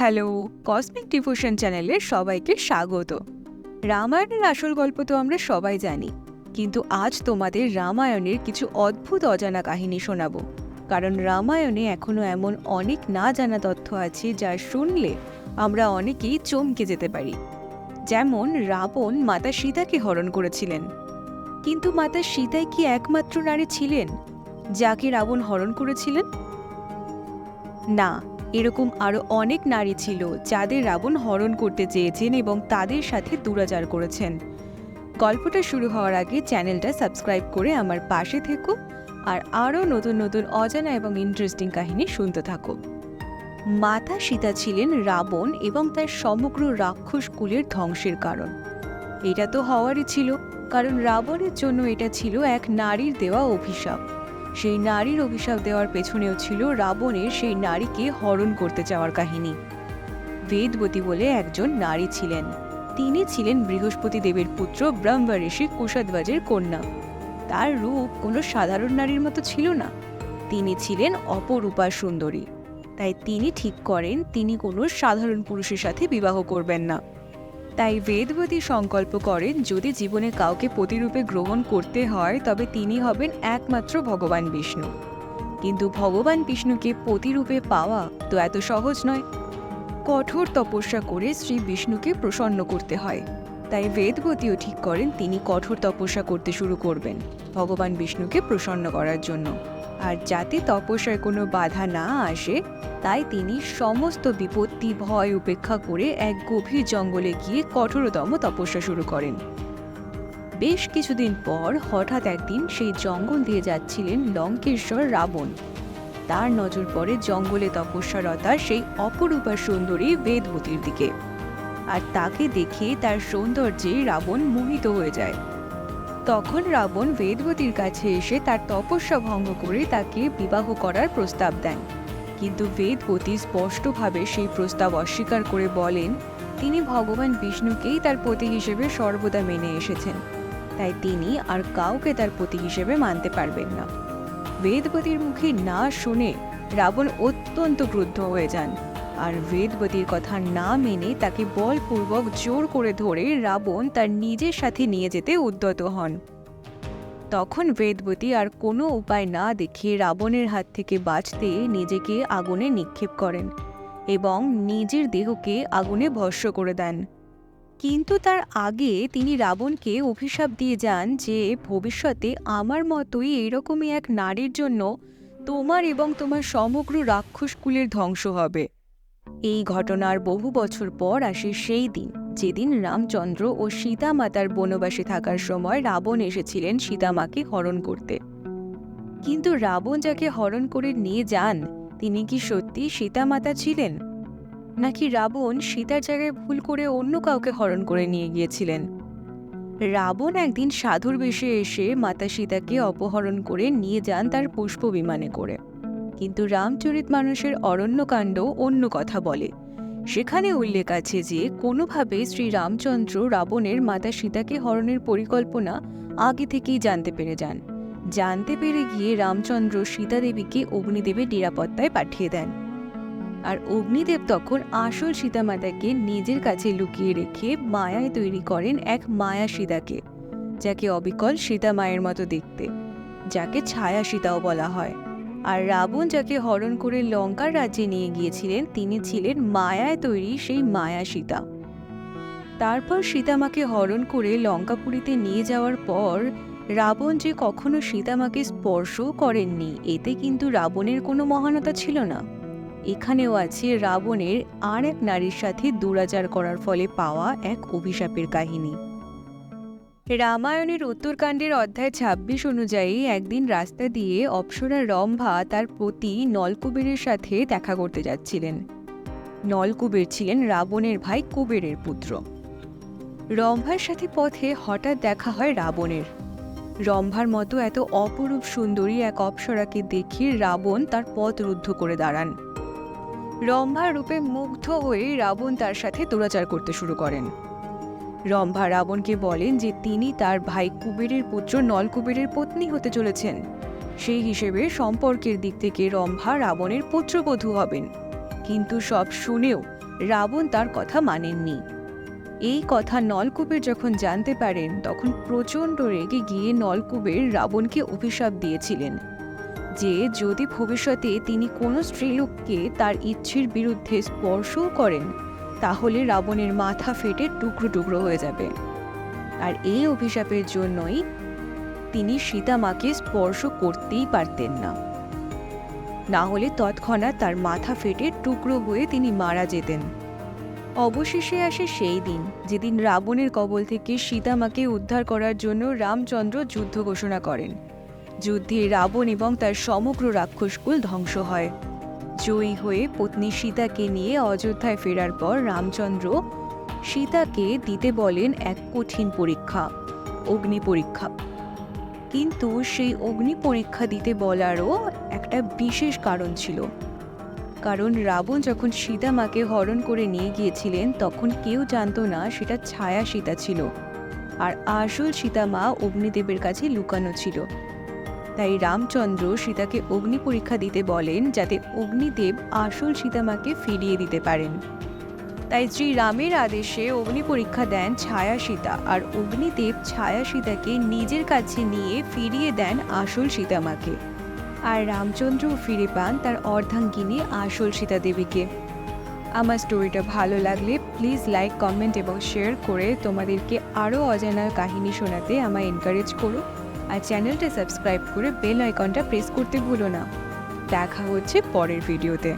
Hello cosmic devotion চ্যানেলে সবাইকে স্বাগত। রামায়ণের আসল গল্প তো আমরা সবাই জানি, কিন্তু আজ তোমাদের রামায়ণের কিছু অদ্ভুত অজানা কাহিনী শোনাবো, কারণ রামায়ণে এখনও এমন অনেক না জানা তথ্য আছে যা শুনলে আমরা অনেকেই চমকে যেতে পারি। যেমন, রাবণ মাতা সীতাকে হরণ করেছিলেন। কিন্তু মাতা সীতাই কি একমাত্র নারী ছিলেন, যাকে রাবণ হরণ করেছিলেন? না এরকম আরও অনেক নারী ছিল যাদের রাবণ হরণ করতে চেয়েছেন এবং তাদের সাথে দুরাচার করেছেন। গল্পটা শুরু হওয়ার আগে চ্যানেলটা সাবস্ক্রাইব করে আমার পাশে থেকো আর আরও নতুন নতুন অজানা এবং ইন্টারেস্টিং কাহিনী শুনতে থাকো। মাতা সীতা ছিলেন রাবণ এবং তার সমগ্র রাক্ষস কুলের ধ্বংসের কারণ। এটা তো হওয়ারই ছিল, কারণ রাবণের জন্য এটা ছিল এক নারীর দেওয়া অভিশাপ। সেই নারীর অভিশাপ দেওয়ার পেছনেও ছিল রাবণের সেই নারীকে হরণ করতে চাওয়ার কাহিনী। বেদবতী বলে একজন নারী ছিলেন। তিনি ছিলেন বৃহস্পতি দেবের পুত্র ব্রহ্মা ঋষি কুশধ্বজের কন্যা। তার রূপ কোনো সাধারণ নারীর মতো ছিল না। তিনি ছিলেন অপরূপা সুন্দরী। তাই তিনি ঠিক করেন, তিনি কোনো সাধারণ পুরুষের সাথে বিবাহ করবেন না। তাই বেদবতী সংকল্প করেন, যদি জীবনে কাউকে প্রতিরূপে গ্রহণ করতে হয়, তবে তিনি হবেন একমাত্র ভগবান বিষ্ণু। কিন্তু ভগবান বিষ্ণুকে প্রতিরূপে পাওয়া তো এত সহজ নয়। কঠোর তপস্যা করে শ্রী বিষ্ণুকে প্রসন্ন করতে হয়। তাই বেদবতীও ঠিক করেন, তিনি কঠোর তপস্যা করতে শুরু করবেন ভগবান বিষ্ণুকে প্রসন্ন করার জন্য। আর যাতে তপস্যায় কোনো বাধা না আসে তাই তিনি সমস্ত বিপত্তি ভয় উপেক্ষা করে এক গভীর জঙ্গলে গিয়ে কঠোরতম তপস্যা শুরু করেন। বেশ কিছুদিন পর হঠাৎ একদিন সেই জঙ্গল দিয়ে যাচ্ছিলেন লঙ্কেশ্বর রাবণ। তার নজর পড়ে জঙ্গলে তপস্যারতা সেই অপরূপা সুন্দরী বেদবতীর দিকে। আর তাকে দেখে তার সৌন্দর্যে রাবণ মোহিত হয়ে যায়। তখন রাবণ বেদবতীর কাছে এসে তার তপস্যা ভঙ্গ করে তাকে বিবাহ করার প্রস্তাব দেন। কিন্তু বেদবতী স্পষ্টভাবে সেই প্রস্তাব অস্বীকার করে বলেন, তিনি ভগবান বিষ্ণুকেই তার পতি হিসেবে সর্বদা মেনে এসেছেন। তাই তিনি আর কাউকে তার পতি হিসেবে মানতে পারবেন না। বেদবতীর মুখে না শুনে রাবণ অত্যন্ত ক্রুদ্ধ হয়ে যান। আর বেদবতীর কথা না মেনে তাকে বলপূর্বক জোর করে ধরে রাবণ তার নিজের সাথে নিয়ে যেতে উদ্যত হন। তখন বেদবতী আর কোনো উপায় না দেখে রাবণের হাত থেকে বাঁচতে নিজেকে আগুনে নিক্ষেপ করেন এবং নিজের দেহকে আগুনে ভস্য করে দেন। কিন্তু তার আগে তিনি রাবণকে অভিশাপ দিয়ে যান যে, ভবিষ্যতে আমার মতোই এরকমই এক নারীর জন্য তোমার এবং তোমার সমগ্র রাক্ষস কুলের ধ্বংস হবে। এই ঘটনার বহু বছর পর আসে সেই দিন। যেদিন রামচন্দ্র ও সীতা মাতার বনবাসে থাকার সময় রাবণ এসেছিলেন সীতামাকে হরণ করতে। কিন্তু রাবণ যাকে হরণ করে নিয়ে যান, তিনি কি সত্যি সীতামাতা ছিলেন? নাকি রাবণ সীতার জায়গায় ভুল করে অন্য কাউকে হরণ করে নিয়ে গিয়েছিলেন? রাবণ একদিন সাধুর বেশে এসে মাতা সীতাকে অপহরণ করে নিয়ে যান তার পুষ্প বিমানে করে। কিন্তু রামচরিত মানুষের অরণ্যকাণ্ড অন্য কথা বলে। সেখানে উল্লেখ আছে যে, কোনোভাবে শ্রী রামচন্দ্র রাবণের মাতা সীতাকে হরণের পরিকল্পনা আগে থেকেই জানতে পেরে যান। জানতে পেরে গিয়ে রামচন্দ্র সীতা দেবীকে অগ্নিদেবের নিরাপত্তায় পাঠিয়ে দেন। আর অগ্নিদেব তখন আসল সীতামাতাকে নিজের কাছে লুকিয়ে রেখে মায়ায় তৈরি করেন এক মায়া সীতাকে, যাকে অবিকল সীতা মায়ের মতো দেখতে, যাকে ছায়া সীতাও বলা হয়। আর রাবণ যাকে হরণ করে লঙ্কার রাজ্যে নিয়ে গিয়েছিলেন, তিনি ছিলেন মায়ায় তৈরি সেই মায়া সীতা। তারপর সীতামাকে হরণ করে লঙ্কাপুরীতে নিয়ে যাওয়ার পর, রাবণ যে কখনো সীতামাকে স্পর্শও করেননি, এতে কিন্তু রাবণের কোনো মহানতা ছিল না। এখানেও আছে রাবণের আর এক নারীর সাথে দুরাচার করার ফলে পাওয়া এক অভিশাপের কাহিনী। রামায়ণের উত্তরকাণ্ডের অধ্যায় ২৬ অনুযায়ী একদিন রাস্তা দিয়ে অপ্সরা রম্ভা তার পতি নলকুবেরের সাথে দেখা করতে যাচ্ছিলেন। নলকুবের ছিলেন রাবণের ভাই কুবেরের পুত্র। রম্ভার সাথে পথে হঠাৎ দেখা হয় রাবণের। রম্ভার মতো এত অপরূপ সুন্দরী এক অপ্সরাকে দেখে রাবণ তার পথ রুদ্ধ করে দাঁড়ান। রম্ভার রূপে মুগ্ধ হয়ে রাবণ তার সাথে দুরাচার করতে শুরু করেন। রম্ভা রাবণকে বলেন যে তিনি তার ভাই কুবেরের পুত্র নলকুবেরের পত্নী হতে চলেছেন। সেই হিসেবে সম্পর্কের দিক থেকে রম্ভা রাবণের পুত্রবধূ হবেন। কিন্তু সব শুনেও রাবণ তার কথা মানেননি। এই কথা নলকূপের যখন জানতে পারেন, তখন প্রচণ্ড রেগে গিয়ে নলকূপের রাবণকে অভিশাপ দিয়েছিলেন যে যদি ভবিষ্যতে তিনি কোনো স্ত্রীলোককে তার ইচ্ছের বিরুদ্ধে স্পর্শও করেন তাহলে রাবণের মাথা ফেটে টুকরো টুকরো হয়ে যাবে। আর এই অভিশাপের জন্যই তিনি সীতামাকে স্পর্শ করতেই পারতেন না। না হলে তৎক্ষণাৎ তার মাথা ফেটে টুকরো হয়ে তিনি মারা যেতেন। অবশেষে আসে সেই দিন, যেদিন রাবণের কবল থেকে সীতামাকে উদ্ধার করার জন্য রামচন্দ্র যুদ্ধ ঘোষণা করেন। যুদ্ধে রাবণ এবং তার সমগ্র রাক্ষসকুল ধ্বংস হয়। জয়ী হয়ে পত্নী সীতাকে নিয়ে অযোধ্যায় ফেরার পর রামচন্দ্র সীতাকে দিতে বলেন এক কঠিন পরীক্ষা, অগ্নি পরীক্ষা। কিন্তু সেই অগ্নি পরীক্ষা দিতে বলারও একটা বিশেষ কারণ ছিল। কারণ রাবণ যখন সীতা মাকে হরণ করে নিয়ে গিয়েছিলেন, তখন কেউ জানতো না সেটা ছায়া সীতা ছিল, আর আসল সীতা মা অগ্নিদেবের কাছে লুকানো ছিল। তাই রামচন্দ্র সীতাকে অগ্নি পরীক্ষা দিতে বলেন যাতে অগ্নিদেব আসল সীতামাকে ফিরিয়ে দিতে পারেন। তাই শ্রী রামের আদেশে অগ্নি পরীক্ষা দেন ছায়া সীতা আর অগ্নিদেব ছায়া সীতাকে নিজের কাছে নিয়ে ফিরিয়ে দেন আসল সীতামাকে। আর রামচন্দ্রও ফিরে পান তার অর্ধাঙ্গিনী আসল সীতা দেবীকে। আমার স্টোরিটা ভালো লাগলে প্লিজ লাইক কমেন্ট এবং শেয়ার করে তোমাদেরকে আরও অজানা কাহিনী শোনাতে আমায় এনকারেজ করো। আর চ্যানেলটা সাবস্ক্রাইব করে বেল আইকনটা প্রেস করতে ভুলো না। দেখা হচ্ছে পরের ভিডিওতে।